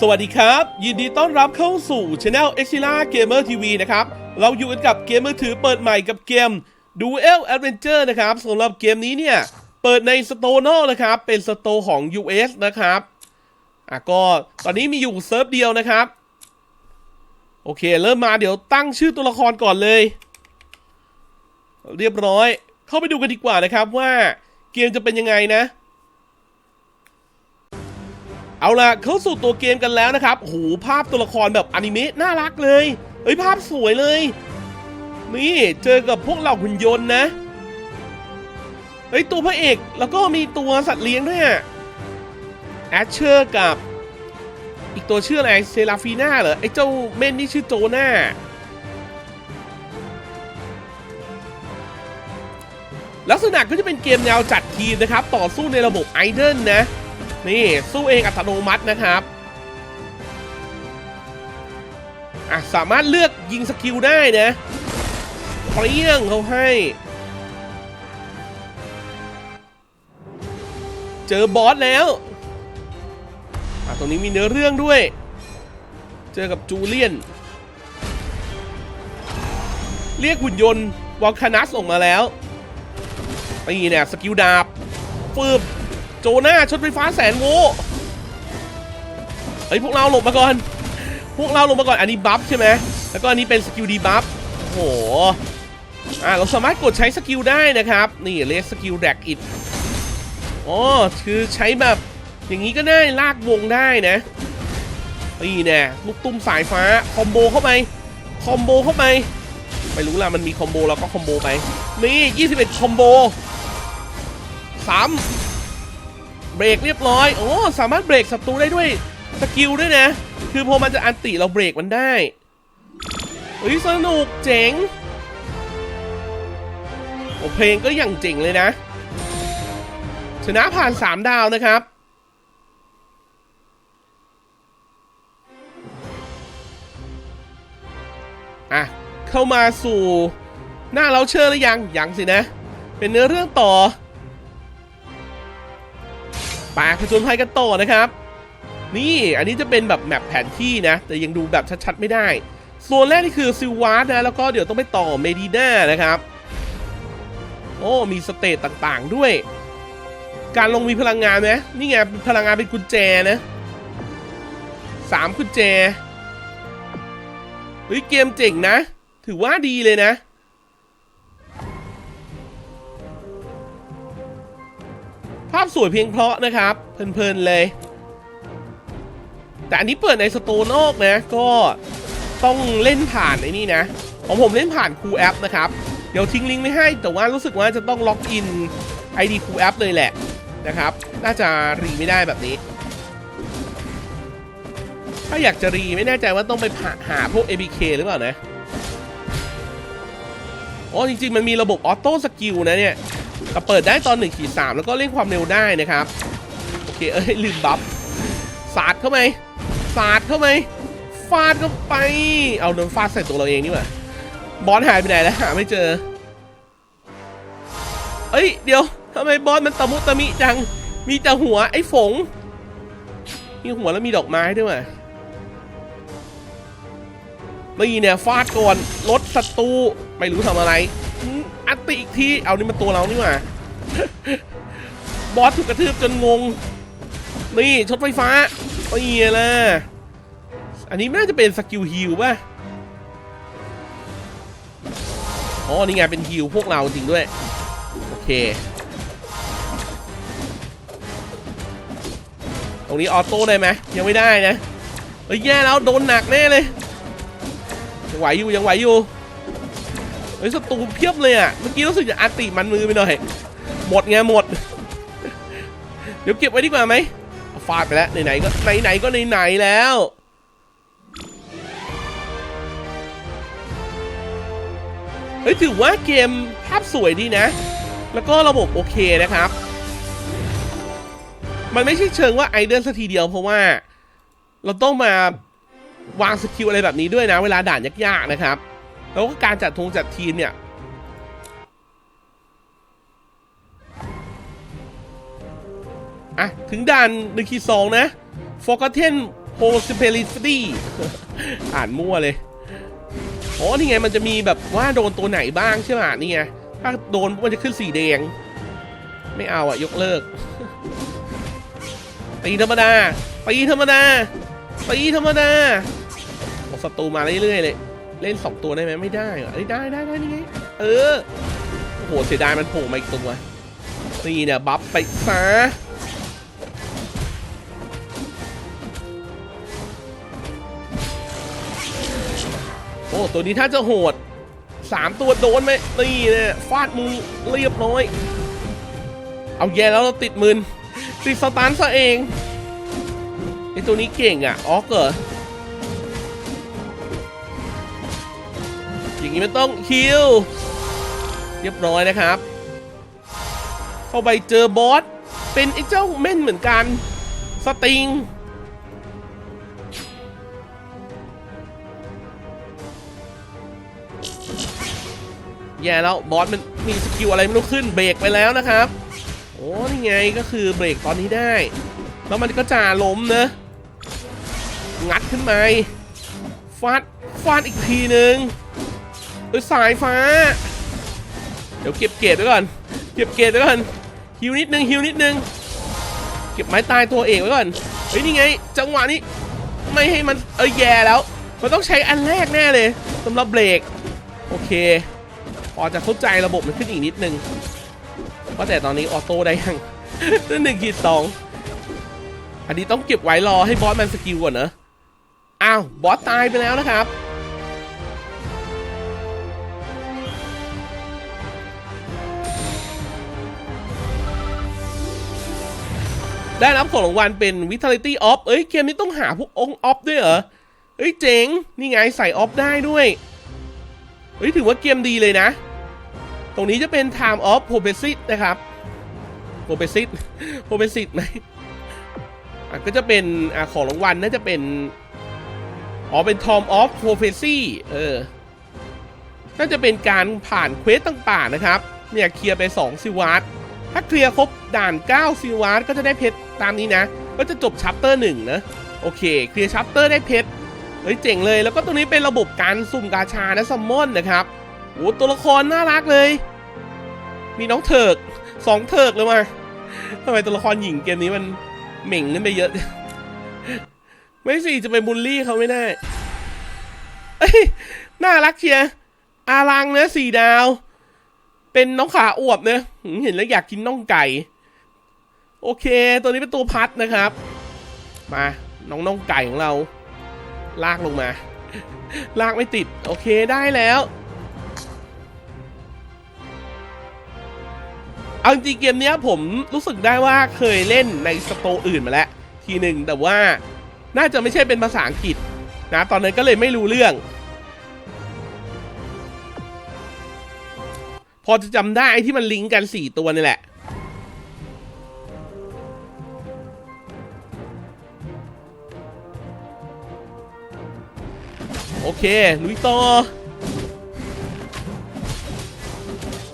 สวัสดีครับ ยินดีต้อนรับเข้าสู่ช anel e x i l a Gamer TV นะครับ เราอยู่กันกับเกมมือถือเปิดใหม่กับเกม Duel Adventure นะครับสำหรับเกมนี้เนี่ย เปิดในสโตร์นอกนะครับ เป็นสโตร์ของ US นะครับอะก็ตอนนี้มีอยู่เซิร์ฟเดียวนะครับ โอเค เริ่มมาเดี๋ยวตั้งชื่อตัวละครก่อนเลย เรียบร้อย เข้าไปดูกันดีกว่านะครับว่าเกมจะเป็นยังไงนะ เอาล่ะเข้าสู่ตัวเกมกันแล้วนะครับโอ้โหภาพตัวละครแบบอนิเมะน่ารักเลย เอ้ยภาพสวยเลย นี่เจอกับพวกเหล่าหุ่นยนต์นะเฮ้ยตัวพระเอกแล้วก็มีตัวสัตว์เลี้ยงด้วยอะแอชเชอร์กับ อีกตัวชื่ออะไรเซราฟีน่าเหรอไอ้เจ้าเม่นนี่ชื่อโจนาลักษณะก็จะเป็นเกมแนวจัดทีมนะครับ ต่อสู้ในระบบไอเดนนะ นี่สู้เองอัตโนมัตินะครับอะสามารถเลือกยิงสกิลได้นะเปรี้ยงเขาให้ เจอบอสแล้วอะตรงนี้มีเนื้อเรื่องด้วย เจอกับจูเลียน เรียกหุ่นยนต์วอลคานัสออกมาแล้วนี่เนี่ยสกิลดาบฟืบ จนาชนไฟฟ้าแสนโวเฮ้ยพวกเราหลบมาก่อน พวกเราหลบมาก่อน อันนี้บัฟใช่ไหม แล้วก็อันนี้เป็นสกิลดีบัฟ โอ้โห อ่าเราสามารถกดใช้สกิลได้นะครับ นี่เลสสกิลแดกอิดอ๋อคือใช้แบบอย่างนี้ก็ได้ลากวงได้นะ นี่แน่ลูกตุ้มสายฟ้าคอมโบเข้าไป คอมโบเข้าไป ไม่รู้ละมันมีคอมโบเราก็คอมโบไป นี่ 21 คอมโบสาม เบรกเรียบร้อย โอ้ สามารถเบรกศัตรูได้ด้วยสกิลด้วยนะ คือพอมันจะอันติเราเบรกมันได้เฮ้ยสนุกเจ๋ง โอ้เพลงก็อย่างเจ๋งเลยนะ ชนะผ่าน 3 ดาวนะครับ อะ เข้ามาสู่ หน้าเราเชื่อหรือยัง ยังสินะ เป็นเนื้อเรื่องต่อ ป่าผจญภัยกันต่อนะครับ นี่อันนี้จะเป็นแบบแมปแผนที่นะ แต่ยังดูแบบชัดๆไม่ได้ส่วนแรกนี่คือซิลวาร์ดนะแล้วก็เดี๋ยวต้องไปต่อเมดีนานะครับ โอ้มีสเตตต่างๆด้วย การลงมีพลังงานไหมนี่ไงพลังงานเป็นกุญแจนะสามกุญแจเฮ้ยเกมเจ๋งนะ ถือว่าดีเลยนะาพสวยเพียงเพราะนะครับ เพลินๆเลย แต่อันนี้เปิดในสโตร์นอกนะ ก็ต้องเล่นผ่านไอ้นี่นะ ของผมเล่นผ่านคูแอปนะครับ เดี๋ยวทิ้งลิงก์ไม่ให้ แต่ว่ารู้สึกว่าจะต้องล็อกอิน ID คูแอปเลยแหละนะครับ น่าจะรีไม่ได้แบบนี้ ถ้าอยากจะรีไม่แน่ใจว่าต้องไปหาหาพวก ABK หรือเปล่านะอ๋อจริงๆ มันมีระบบออโต้สกิลนะเนี่ย แต่เปิดได้ตอน1ขีด3แล้วก็เร่งความเร็วได้นะครับ โอเค เอ้ย ลืมบัฟสาดเข้าไปสาดเข้าไปฟาดเข้าไป เอาโดนฟาดใส่ตัวเราเองนี่หว่าบอสหายไปไหนแล้วหาไม่เจอ เอ้ย เดี๋ยวทำไมบอสมันตะมุตะมิจัง มีแต่หัวไอ้ฝง มีหัวแล้วมีดอกไม้ด้วยว่ะนี่เนี่ยฟาดก่อนลดศัตรูไม่รู้ทำอะไร อัตติอีกที เอานี่มันตัวเรานี่หว่า บอสถูกกระทืบจนงง นี่ช็อตไฟฟ้านี่แหละอันนี้น่าจะเป็นสกิลฮิลป่ะ อ๋อ นี่ไงเป็นฮิลพวกเราจริงด้วย โอเค ตรงนี้ออโต้ได้ไหมยังไม่ได้นะเฮ้ยแย่แล้วโดนหนักแน่เลยยังไหวอยู่ยังไหวอยู่ ฮ้ยศัตรูเพียบเลยอะ เมื่อกี้รู้สึกจะอาติมันมือไปหน่อย หมดไงหมด เดี๋ยวเก็บไว้ดีกว่าไหมฟาดไปแล้วไหนๆก็ไหนๆก็ไหนๆแล้วเฮ้ยถือว่าเกมภาพสวยดีนะ แล้วก็ระบบโอเคนะครับ มันไม่ใช่เชิงว่าไอเดนสักทีเดียวเพราะว่า เราต้องมาวางสกิลอะไรแบบนี้ด้วยนะ เวลาด่านยากๆนะครับ แล้วก็การจัดทงจัดทีมเนี่ยอะ ถึงด่านหนึ่งขีสองนะ Forgotten Possibility อ่านมั่วเลยอ๋อนี่ไงมันจะมีแบบว่าโดนตัวไหนบ้างใช่ไหมนี่ไง ถ้าโดนมันจะขึ้นสีแดง ไม่เอาอะยกเลิก ตีธรรมดา ตีธรรมดา ตีธรรมดาโอ้ศัตรูมาเรื่อยๆเลย เล่นสองตัวได้ไหมไม่ได้เหรอเอ้ยได้ได้ได้นี่ไงเออโอ้โหเสียดายมันโผล่มาอีกตัวนี่เนี่ยบัฟไปซะโอ้ตัวนี้ถ้าจะโหดสามตัวโดนไหมนี่เนี่ยฟาดมือเรียบร้อย เอาแย่แล้วเราติดมืนติดสตาร์ซะเองไอตัวนี้เก่งอะออกเหรอ นี้มันต้องคิวเรียบร้อยนะครับ เข้าไปเจอบอส เป็นไอ้เจ้าเม่นเหมือนกัน สติงแย่แล้วบอสมันมีสกิลอะไรไม่รู้ขึ้นเบรกไปแล้วนะครับ โอ้นี่ไงก็คือเบรกตอนนี้ได้ แล้วมันก็จะล้มนะ งัดขึ้นมาฟาดฟาดอีกทีหนึ่ง ยสายฟ้า เดี๋ยวเก็บเกรดไว้ก่อน เก็บเกรดไว้ก่อนฮิวนิดนึงฮิวนิดนึง เก็บไม้ตายตัวเอกไว้ก่อนเฮ้ยนี่ไง จังหวะนี้ไม่ให้มันเออแย่แล้ว มันต้องใช้อันแรกแน่เลยสำหรับเบรกโอเคพอจะเข้าใจระบบมันขึ้นอีกนิดนึงว่าแต่ตอนนี้ออโต้ได้ยังหนึ่งขีดสองอันนี้ต้องเก็บไว้รอให้บอสมันสกิลก่อนเนอะอ้าวบอสตายไปแล้วนะครับ ได้รับของรางวัลเป็น Vitality Off เอ้ยเกมนี้ต้องหาพวกองออฟด้วยเหรอ เอ้ยเจ๋ง นี่ไงใส่ออฟได้ด้วย เฮ้ยถือว่าเกมดีเลยนะ ตรงนี้จะเป็น Time of p r o p e s i t นะครับ p r o p e s i t p r o p e s i t ไหมอะก็จะเป็นอะของรางวัลน่าจะเป็น อ๋อเป็น Time of Prophecy เออ น่าจะเป็นการผ่านเควสต่างๆนะครับ เนี่ยเคลียร์ไป2ซิวาร์ ถ้าเคลียร์ครบด่าน 9 ซิวาร์ดก็จะได้เพชรตามนี้นะ ก็จะจบชัปเตอร์หนึ่งนะ โอเค เคลียร์ชัปเตอร์ได้เพชร เฮ้ยเจ๋งเลย แล้วก็ตรงนี้เป็นระบบการสุ่มกาชาและซัมมอนนะครับโอ้ตัวละครน่ารักเลย มีน้องเถิกสองเถิกเลยมาทำไมตัวละครหญิงเกมนี้มันเหม่งขึ้นไปเยอะ ไม่สิจะไปบูลลี่เขาไม่ได้น่ารักเชียร์อารังเนะสี่ดาว เป็นน้องขาอวบเนะเห็นแล้วอยากกินน่องไก่ โอเค ตัวนี้เป็นตัวพัดนะครับ มาน้องน่องไก่ของเรา ลากลงมา ลากไม่ติด โอเคได้แล้ว เอาจริงเกมนี้ผมรู้สึกได้ว่าเคยเล่นในสโตร์อื่นมาแล้ว ทีหนึ่งแต่ว่าน่าจะไม่ใช่เป็นภาษาอังกฤษนะ ตอนนั้นก็เลยไม่รู้เรื่อง พอจะจำได้ไอ้ที่มันลิงก์กัน 4 ตัวนี่แหละ โอเค ลุยต่อ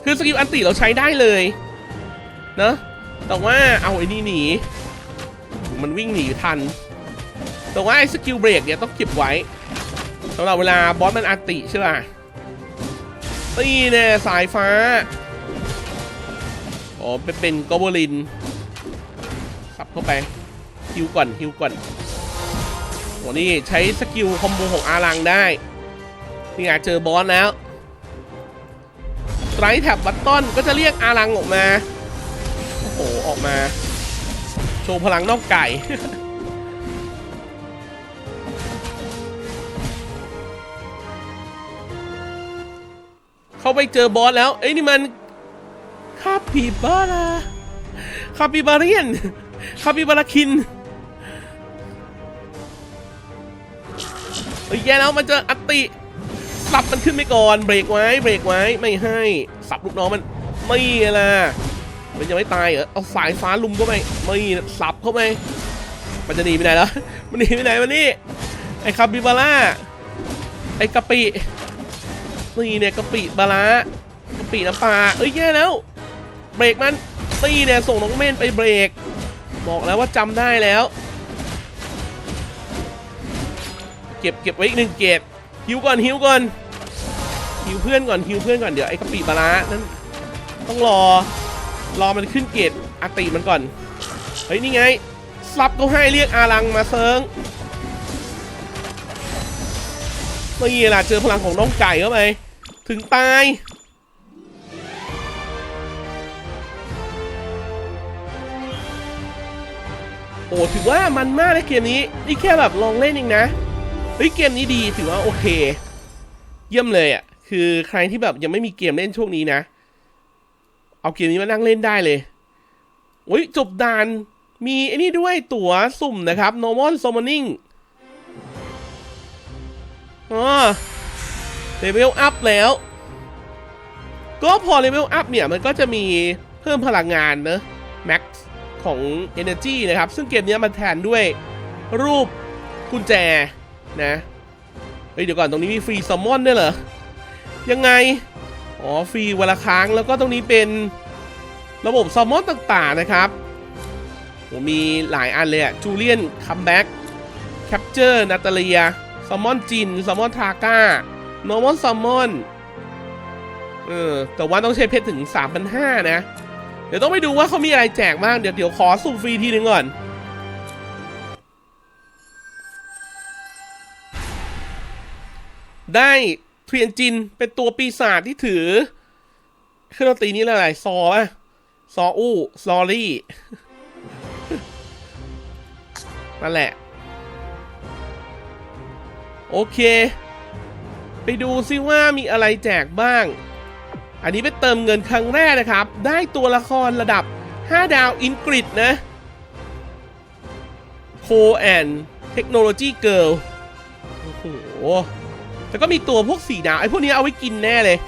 คือสกิลอันติเราใช้ได้เลยเนอะแต่ว่าเอาไอ้นี่หนี มันวิ่งหนีทัน แต่ว่าไอ้สกิลเบรกเนี่ยต้องเก็บไว้สำหรับเวลาบอสมันอันติใช่ป่ะ ตีแน่สายฟ้า อ๋อเป็นเป็นกอบลินสับเข้าไปฮิวก่อนฮิวก่อนโอ้นี่ใช้สกิลคอมโบของอารังได้ นี่ไงเจอบอสแล้วไตรแท็บบัตตอนก็จะเรียกอารังออกมา โอ้โห ออกมา โชว์พลังนอกไก่ เข้าไปเจอบอสแล้ว เอ้ยนี่มันคาปิบาราคาปิบาเรียนคาปิบาราคินเอ้ยแย่แล้วมันจะอัตติสับมันขึ้นไปก่อน เบรกไว้เบรกไว้ไม่ให้สับลูกน้องมันไม่ล่ะมันยังไม่ตายเหรอเอาสายฟ้าลุมเข้าไปไม่สับเข้าไปมันจะหนีไปไหนแล้วมันหนีไปไหนมานี่ไอ้คาปิบาร่าไอ้กะปิ นี่เนี่ยกะปิบาลากะปิน้ำปลาเอ้ยแย่แล้ว เบรกมันนี่เนี่ยส่งน้องเม่นไปเบรก บอกแล้วว่าจำได้แล้ว เก็บเก็บไว้อีกหนึ่งเกตฮิวก่อนฮิวก่อนฮิวเพื่อนก่อนฮิวเพื่อนก่อนเดี๋ยวไอ้กะปิปลาร้านั้นต้องรอรอมันขึ้นเกตอาติมันก่อน เฮ้ย นี่ไง ซับก็ให้เรียกอารังมาเซิง นี่ล่ะเจอพลังของน้องไก่เข้าไป ถึงตาย โอ้ถือว่ามันมากในเกมนี้ นี่แค่แบบลองเล่นเองนะ เฮ้ยเกมนี้ดีถือว่าโอเค เยี่ยมเลยอะ คือใครที่แบบยังไม่มีเกมเล่นช่วงนี้นะ เอาเกมนี้มานั่งเล่นได้เลยโอ้ยจบด่าน มีไอ้นี่ด้วยตั๋วสุ่มนะครับ normal summoning เลเวลอัพแล้ว ก็พอเลเวลอัพเนี่ย มันก็จะมีเพิ่มพลังงานเนอะ max ของ energy นะครับ ซึ่งเกมนี้มันแทนด้วยรูปกุญแจนะเฮ้ยเดี๋ยวก่อนตรงนี้มีฟรีซัมมอนด้วยเหรอ ยังไง อ๋อฟรีวันละครั้งแล้วก็ตรงนี้เป็นระบบซัมมอนต่างๆนะครับผมมีหลายอันเลยอะจูเลียนคัมแบ็กแคปเจอร์นาตาเลีย แซัมอนจินแซัมอนทาก้าโนมอนแซัมอนเออแต่ว่าต้องใช้เพชรถึง 3,500 นะ เดี๋ยวต้องไปดูว่าเขามีอะไรแจกบ้าง เดี๋ยวเดี๋ยวขอสุ่มฟรีทีหนึ่งก่อน ได้เทียนจินเป็นตัวปีศาจที่ถือเครื่องดนตรีนี้อะไรซอป่ะซออู้ซอรี่นั่นแหละ โอเค ไปดูซิว่ามีอะไรแจกบ้าง อันนี้เป็นเติมเงินครั้งแรกนะครับ ได้ตัวละครระดับ 5 ดาวอินกริดนะโคแอนเทคโนโลยีเกิลโอ้โหแล้วก็มีตัวพวกสีดาวไอ้พวกนี้เอาไว้กินแน่เลย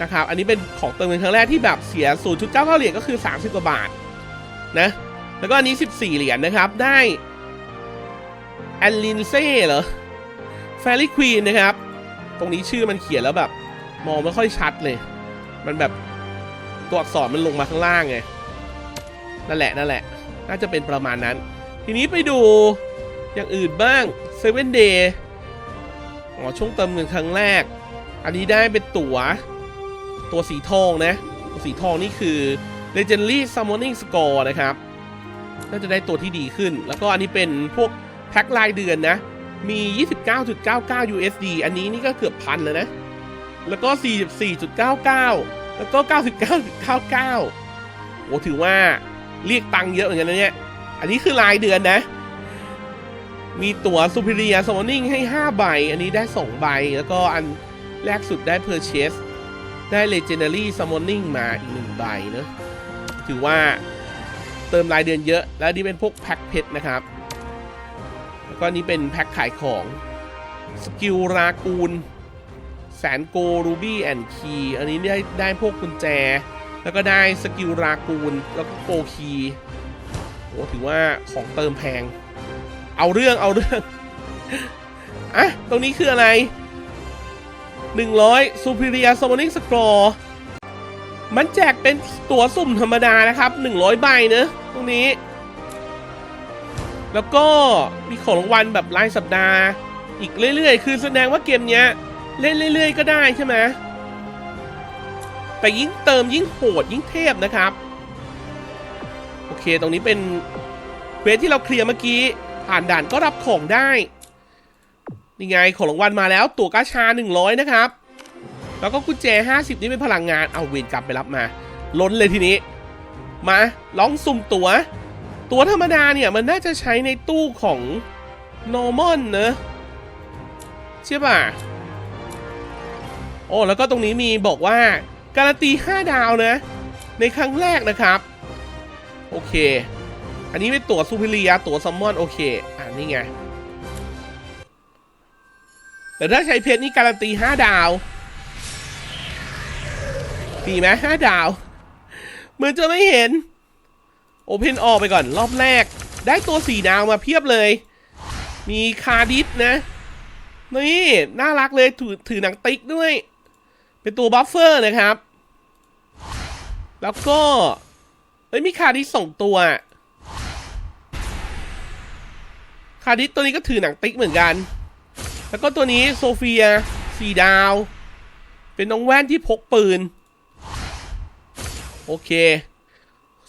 นะครับ อันนี้เป็นของเติมเงินครั้งแรกที่แบบเสีย 0.99 เหรียญก็คือ 30 กว่าบาทนะ แล้วก็อันนี้ 14 เหรียญนะครับ ได้ แอนลินเซ่เหรอแฟรี่ควีนนะครับ ตรงนี้ชื่อมันเขียนแล้วแบบ มองไม่ค่อยชัดเลย มันแบบตัวอักษรมันลงมาข้างล่างไง นั่นแหละนั่นแหละ น่าจะเป็นประมาณนั้น ทีนี้ไปดูอย่างอื่นบ้าง Seven Day อ๋อช่วงเติมเงินครั้งแรก อันนี้ได้เป็นตั๋ว ตัวสีทองนะ ตัวสีทองนี่คือ Legendary Summoning Score นะครับ น่าจะได้ตัวที่ดีขึ้น แล้วก็อันนี้เป็นพวก พ็ครายเดือนนะ มี 29.99 USD อันนี้นี่ก็เกือบพันแล้วนะ แล้วก็ 44.99 แล้วก็ 99.99 โอ้ถือว่าเรียกตังค์เยอะเหมือนกันนะเนี่ย อันนี้คือรายเดือนนะ มีตั๋ว Superior Summoning ให้ 5 ใบ อันนี้ได้ 2 ใบ แล้วก็อันแรกสุดได้ Purchase ได้ Legendary Summoning มาอีก1ใบเนอะถือว่าเติมรายเดือนเยอะ แล้วนี่เป็นพวกแพ็คเพชรนะครับ แล้วก็นี่เป็นแพ็คขายของ สกิลรากูล แสนโกรูบี้แอนคีอันนี้ได้ได้พวกกุญแจ แล้วก็ได้สกิลรากูล แล้วก็โกคีโอ้ถือว่าของเติมแพง เอาเรื่องเอาเรื่องอะตรงนี้คืออะไร 100 Superior Summoning Scroll มันแจกเป็นตั๋วสุ่มธรรมดานะครับ 100 ใบเนอะตรงนี้ แล้วก็มีของรางวัลแบบรายสัปดาห์ อีกเรื่อยๆ คือแสดงว่าเกมเนี้ย เล่นเรื่อยๆ ก็ได้ใช่ไหมแต่ยิ่งเติมยิ่งโหดยิ่งเทพนะครับ โอเคตรงนี้เป็นเควสที่เราเคลียร์เมื่อกี้ ผ่านด่านก็รับของได้นี่ไงของรางวัลมาแล้วตั๋วกาชา 100 นะครับ แล้วก็กุญแจ 50 นี่เป็นพลังงานเอาเวนกลับไปรับมา ล้นเลยทีนี้ มาลองสุ่มตัว๋ว ตัวธรรมดาเนี่ยมันน่าจะใช้ในตู้ของ normal เนอะใช่ป่ะโอ้แล้วก็ตรงนี้มีบอกว่า การันตี 5 ดาวนะ ในครั้งแรกนะครับ โอเค อันนี้เป็นตั๋วซูเปอร์เรียตั๋วซัมมอน โอเค อ่านี่ไง แต่ถ้าใช้เพชรนี่การันตี 5 ดาวดีไหม5ดาว เหมือนจะไม่เห็น โอเพนออกไปก่อนรอบแรก ได้ตัวสีดาวมาเพียบเลย มีคาดิสนะ นี่ น่ารักเลยถือถือหนังติ๊กด้วย เป็นตัวบัฟเฟอร์นะครับ แล้วก็เอ้ยมีคาดิสสองตัว คาดิสตัวนี้ก็ถือหนังติ๊กเหมือนกัน แล้วก็ตัวนี้โซเฟียสีดาว เป็นน้องแว่นที่พกปืน โอเค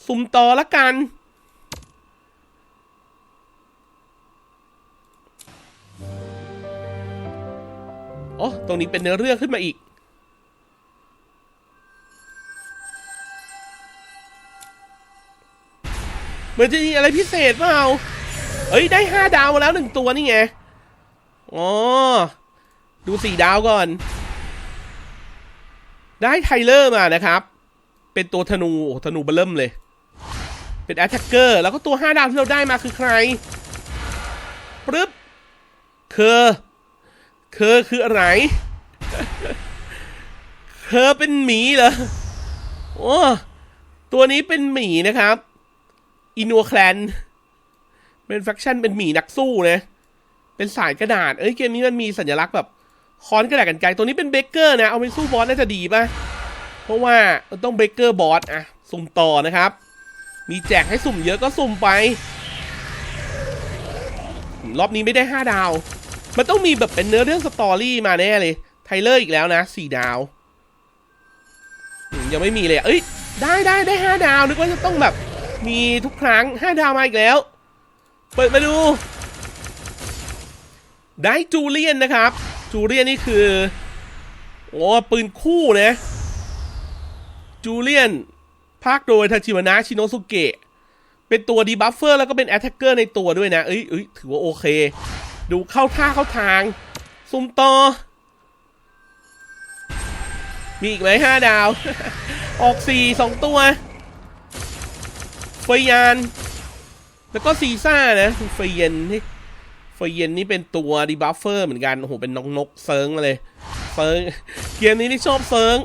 สุ่มต่อละกัน โอ้ตรงนี้เป็นเนื้อเรื่องขึ้นมาอีก เหมือนจะมีอะไรพิเศษเปล่า เอ้ย ได้ห้าดาวมาแล้วหนึ่งตัวนี่ไง อ๋อ ดูสี่ดาวก่อน ได้ไทเลอร์มานะครับเป็นตัวธนูโอ้ธนูเบลเริ่มเลย เป็นแอตแทกเกอร์แล้วก็ตัวห้าดาวที่เราได้มาคือใครปึ๊บเคอเคอคืออะไรเคอเป็นหมีเหรอโอ้ตัวนี้เป็นหมีนะครับอินัวแคลนเป็นแฟคชั่นเป็นหมีนักสู้นะ เป็นสายกระดาษ เอ้ยเกมนี้มันมีสัญลักษณ์แบบค้อนกระดาษกันไกลตัวนี้เป็นเบเกอร์นะ เอาไปสู้บอสน่าจะดีป่ะ เพราะว่าต้องเบเกอร์บอสอะสุ่มต่อนะครับ มีแจกให้สุ่มเยอะก็สุ่มไป รอบนี้ไม่ได้ 5 ดาว มันต้องมีแบบเป็นเนื้อเรื่องสตอรี่มาแน่เลย ไทเลอร์อีกแล้วนะ 4 ดาว ยังไม่มีเลย เอ้ย ได้ได้ได้5ดาว นึกว่าจะต้องแบบมีทุกครั้ง 5 ดาวมาอีกแล้ว เปิดมาดู ได้จูเลียนนะครับ จูเลียนนี่คือ โอ้ปืนคู่นะ จูเลียน ภาคโดยทาชิวานะชิโนสุเกะ เป็นตัวดีบัฟเฟอร์แล้วก็เป็นแอตแทกเกอร์ในตัวด้วยนะ เอ้ยเอ้ยถือว่าโอเค ดูเข้าท่าเข้าทาง ซุ่มต่อ มีอีกไหมห้าดาว ออกสี่สองตัวเฟยานแล้วก็ซีซ่านะเฟยเย็นนี่เฟยเย็นนี่เป็นตัวดีบัฟเฟอร์เหมือนกัน โอ้โห เป็นนกนกเซิร์งมาเลย เซิร์ง เกมนี้นี่ชอบเซิร์ง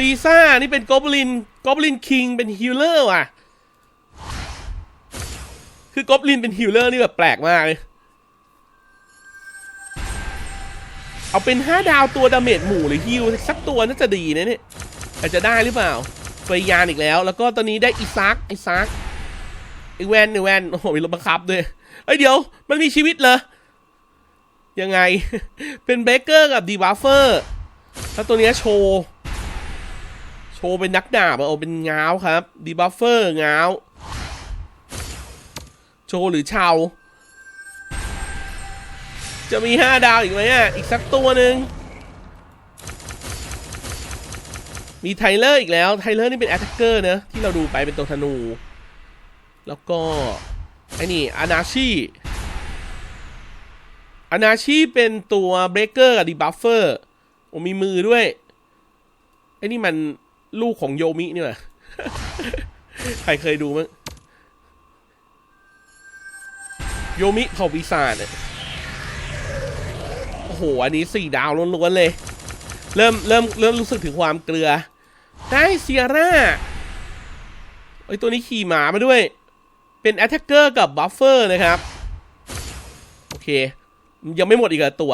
ซีซ่า นี่เป็นกอบลินกอบลินคิงเป็นฮิลเลอร์ว่ะ คือกอบลินเป็นฮิลเลอร์นี่แบบแปลกมากเลย เอาเป็น 5 ดาวตัวดาเมจหมู่หรือฮิลสักตัวน่าจะดีนะเนี่ยอาจจะได้หรือเปล่าเฟยานอีกแล้ว แล้วก็ตอนนี้ได้อีซักไอซักไอแวนไอแวนโอ้โหมีรถบังคับด้วยเอ้ยเดี๋ยว มันมีชีวิตเหรอ ยังไง เป็นเบเกอร์กับดีบัฟเฟอร์ แล้วตัวนี้โชว์ ชว์เป็นนักดาบอะเอาเป็นง้าวครับดีบัฟเฟอร์ง้าว โชว์หรือชาวจะมี 5 ดาวอีกไหมอะ อีกสักตัวหนึ่งมีไทเลอร์อีกแล้ว ไทเลอร์นี่เป็นแอตแทกเกอร์นะ ที่เราดูไปเป็นตัวธนู แล้วก็ ไอ้นี่ อานาชีอานาชีเป็นตัวเบรกเกอร์กับดีบัฟเฟอร์โอ้มีมือด้วย ไอ้นี่มัน ลูกของโยมินี่หว่าใครเคยดูมั้งโยมิเผ่าปีศาจเนี่ยโอ้โห อันนี้สี่ดาวล้วนๆเลย เริ่มเริ่มเริ่มรู้สึกถึงความเกลือ ได้เซียร่าไอตัวนี้ขี่หมามาด้วย เป็นแอตแทกเกอร์กับบัฟเฟอร์นะครับ โอเค ยังไม่หมดอีกตัว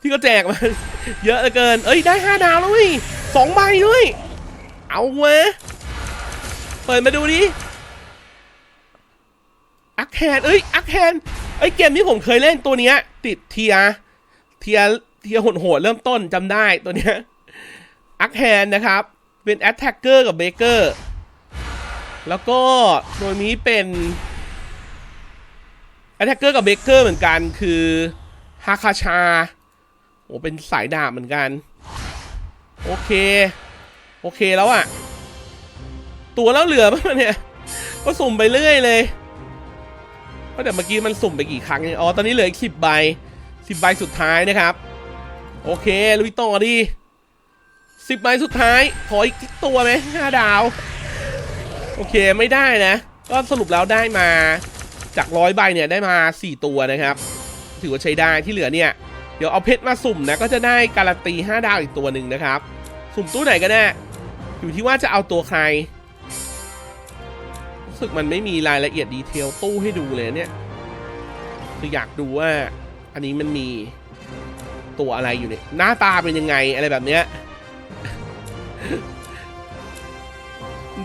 ที่เขาแจกมา เยอะเหลือเกิน เอ้ย ได้ห้าดาวแล้วเว้ยสองใบด้วย เอาเว้ยเปิดมาดูดิอักแฮนเอ้ยอักแฮนเอ้เกมนี้ผมเคยเล่นตัวเนี้ย ติดเทียเทียเทียโหดๆเริ่มต้นจำได้ตัวเนี้ยอักแฮนนะครับ เป็นแอตแทกเกอร์กับเบเกอร์แล้วก็ตัวนี้เป็นแอตแทกเกอร์กับเบเกอร์เหมือนกันคือฮาคาชาโอ้เป็นสายดาบเหมือนกัน โอเค โอเคแล้วอะตัวแล้วเหลือป่ะเนี่ย ก็สุ่มไปเรื่อยเลยก็แต่เมื่อกี้มันสุ่มไปกี่ครั้งเนี่ยอ๋อตอนนี้เหลืออีกสิบใบสิบใบสุดท้ายนะครับ โอเคลุยต่อดีสิบใบสุดท้าย ขออีกตัวไหมห้าดาว โอเคไม่ได้นะ ก็สรุปแล้วได้มาจากร้อยใบเนี่ยได้มาสี่ตัวนะครับ ถือว่าใช้ได้ที่เหลือเนี่ย เดี๋ยวเอาเพชรมาสุ่มนะก็จะได้การันตี5ดาวอีกตัวหนึ่งนะครับ สุ่มตู้ไหนก็ได้ อยู่ที่ว่าจะเอาตัวใคร รู้สึกมันไม่มีรายละเอียดดีเทลตู้ให้ดูเลยเนี่ย คืออยากดูว่า อันนี้มันมีตัวอะไรอยู่เนี่ย หน้าตาเป็นยังไงอะไรแบบเนี้ย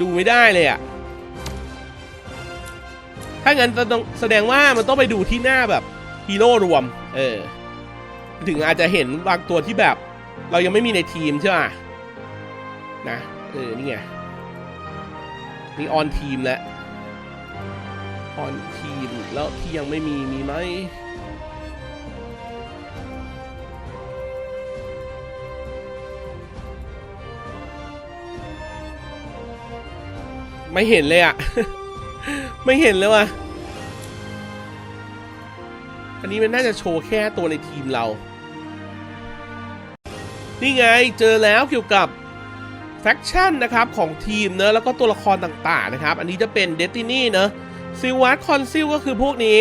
ดูไม่ได้เลยอะถ้างั้นจะต้องแสดงว่ามันต้องไปดูที่หน้าแบบฮีโร่รวม เออ ถึงอาจจะเห็นบางตัวที่แบบ เรายังไม่มีในทีมใช่ป่ะนะ เออ นี่ไงนี่ออนทีมแล้วออนทีมแล้วที่ยังไม่มี มีไหมไม่เห็นเลยอะไม่เห็นเลยว่ะ อันนี้มันน่าจะโชว์แค่ตัวในทีมเรา นี่ไงเจอแล้วเกี่ยวกับ แฟคชั่นนะครับของทีมเนอะแล้วก็ตัวละครต่างๆนะครับ อันนี้จะเป็นเดตินี่เนอะซิวัตคอนซิลก็คือพวกนี้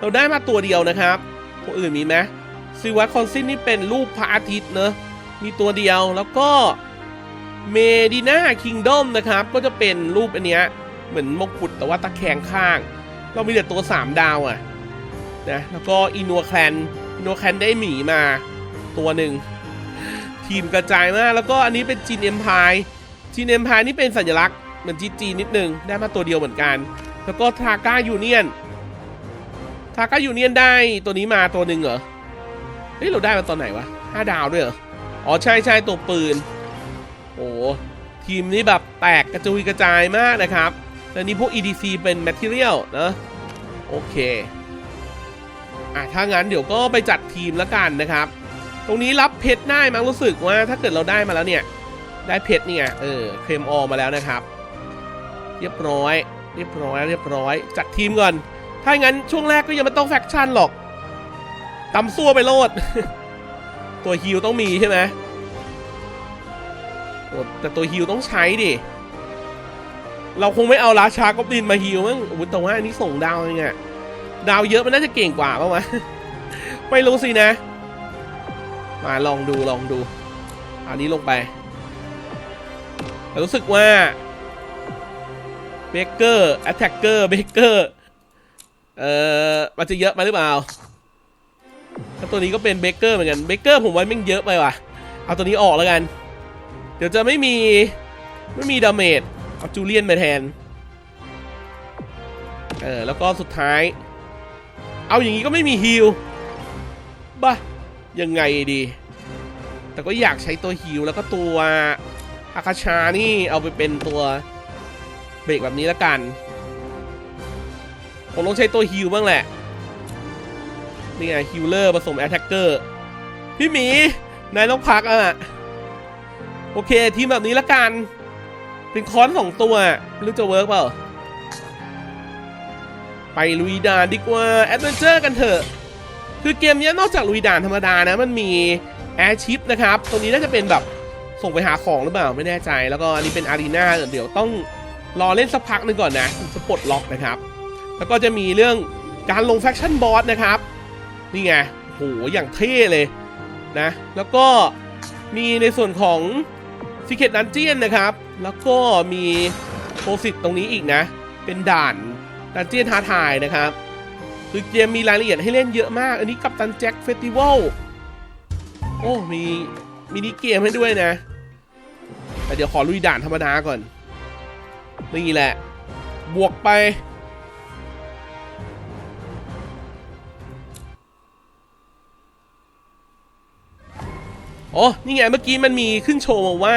เราได้มาตัวเดียวนะครับพวกอื่นมีไหมซิวัตคอนซิลนี่เป็นรูปพระอาทิตย์เนอะมีตัวเดียวแล้วก็เมดินาคิงดอมนะครับ ก็จะเป็นรูปอันเนี้ยเหมือนมงกุฎแต่ว่าตะแคงข้าง เรามีแต่ตัว 3 ดาวอะนะแล้วก็อินัวแคลนอินัวแคลนได้หมีมาตัวหนึ่ง ทีมกระจายมาก แล้วก็อันนี้เป็นจีนเอ็มพายจีนเอ็มพายนี่เป็นสัญลักษณ์เหมือนจีจีนิดนึง ได้มาตัวเดียวเหมือนกัน แล้วก็ทาก้ายูเนียนทาก้ายูเนียนได้ตัวนี้มาตัวหนึ่งเหรอเฮ้ยเราได้มาตอนไหนวะห้าดาวด้วยเหรออ๋อใช่ใช่ตัวปืนโอ้ทีมนี้แบบแตกกระจุยกระจายมากนะครับแล้วนี่พวก EDC เป็น Material นะโอเคอะถ้างั้นเดี๋ยวก็ไปจัดทีมแล้วกันนะครับ ตรงนี้รับเพชรได้มั้งรู้สึกว่าถ้าเกิดเราได้มาแล้วเนี่ย ได้เพชรเนี่ยเออเคลมออมาแล้วนะครับ เรียบร้อย เรียบร้อยเรียบร้อย จัดทีมก่อน ถ้างั้นช่วงแรกก็ยังไม่ต้องแฟคชั่นหรอกตำซั่วไปโลด ตัวฮิลต้องมีใช่ไหมโอ้แต่ตัวฮิลต้องใช้ดิ เราคงไม่เอาราชากบลินมาฮิลมั้งโอ้โหแต่ว่าอันนี้ส่งดาวยังไงดาวเยอะมันน่าจะเก่งกว่าป่าวะ ไม่รู้สินะ มาลองดูลองดูอันนี้ลงไปแต่รู้สึกว่าเบเกอร์แอตแทกเกอร์เบเกอร์เอ่อมันจะเยอะไปหรือเปล่าถ้าตัวนี้ก็เป็นเบเกอร์เหมือนกันเบเกอร์ผมว่าม่งเยอะไปว่ะ เอาตัวนี้ออกแล้วกัน เดี๋ยวจะไม่มีไม่มีดาเมจเอาจูเลียนมาแทนเออแล้วก็สุดท้าย เอาอย่างนี้ก็ไม่มีฮิลบ้า ยังไงดี แต่ก็อยากใช้ตัวฮิวแล้วก็ตัวอาคาชานี่เอาไปเป็นตัวเบรกแบบนี้ละกันผมต้องใช้ตัวฮิวบ้างแหละ นี่ไงฮิวเลอร์ผสมแอตแทกเกอร์พี่หมี นายต้องพักอะ โอเคทีมแบบนี้ละกัน เป็นคอนสองตัวไม่รู้จะเวิร์กเปล่า ไปลุยดานดีกว่า แอดเวนเจอร์กันเถอะ คือเกมนี้นอกจากลุยด่านธรรมดานะมันมีแอร์ชิพนะครับตรงนี้น่าจะเป็นแบบส่งไปหาของหรือเปล่าไม่แน่ใจ แล้วก็อันนี้เป็นอารีนาเดี๋ยวต้องรอเล่นสักพักนึงก่อนนะจะปลดล็อกนะครับ แล้วก็จะมีเรื่องการลงแฟคชั่นบอสนะครับ นี่ไงโหอย่างเท่เลยนะ แล้วก็มีในส่วนของ Secret Dungeon นะครับ แล้วก็มีโปรสิตตรงนี้อีกนะ เป็นด่านดันเจียนท้าทายนะครับ คือเกมมีรายละเอียดให้เล่นเยอะมาก อันนี้กับตันแจ็คเฟสติวัลโอ้มีมินิเกมให้ด้วยนะ แต่เดี๋ยวขอลุยด่านธรรมดาก่อน นี่แหละ บวกไปอ๋อนี่ไงเมื่อกี้มันมีขึ้นโชว์มาว่า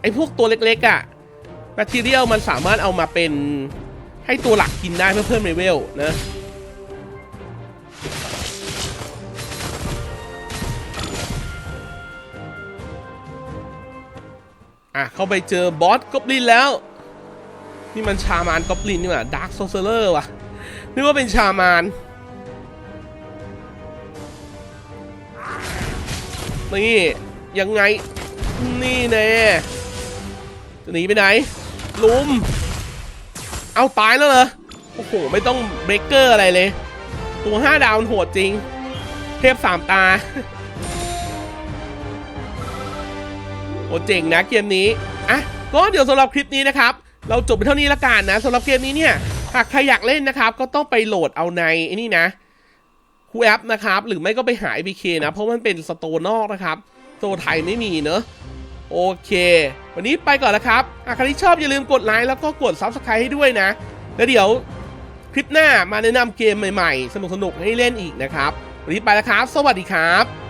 ไอ้พวกตัวเล็กๆอะ่ะแมทเทียลมันสามารถเอามาเป็นให้ตัวหลักกินได้เพื่อเพิ่มเลเวลนะ อะเข้าไปเจอบอสกอบลินแล้ว นี่มันชามานกอบลินนี่หว่าดาร์คโซเซอร์ว่ะนึกว่าเป็นชามานนี่ยังไงนี่แน่จะหนีไปไหน ลุม เอาตายแล้วเหรอ โอ้โห ไม่ต้องเบรกเกอร์อะไรเลย ตัวห้าดาวมันโหดจริง เทพสามตา เจ๋งนะเกมนี้อะก็เดี๋ยวสำหรับคลิปนี้นะครับ เราจบไปเท่านี้ละกันนะสำหรับเกมนี้เนี่ยหากใครอยากเล่นนะครับ ก็ต้องไปโหลดเอาในไอ้นี่นะคูแอปนะครับ หรือไม่ก็ไปหา APK นะ เพราะมันเป็นสโตร์นอกนะครับสโตร์ไทยไม่มีเนอะโอเค วันนี้ไปก่อนแล้วครับหากใครที่ชอบอย่าลืมกดไลค์แล้วก็กด Subscribe ให้ด้วยนะ แล้วเดี๋ยวคลิปหน้ามาแนะนำเกมใหม่ๆ สนุกๆให้เล่นอีกนะครับ วันนี้ไปแล้วครับ สวัสดีครับ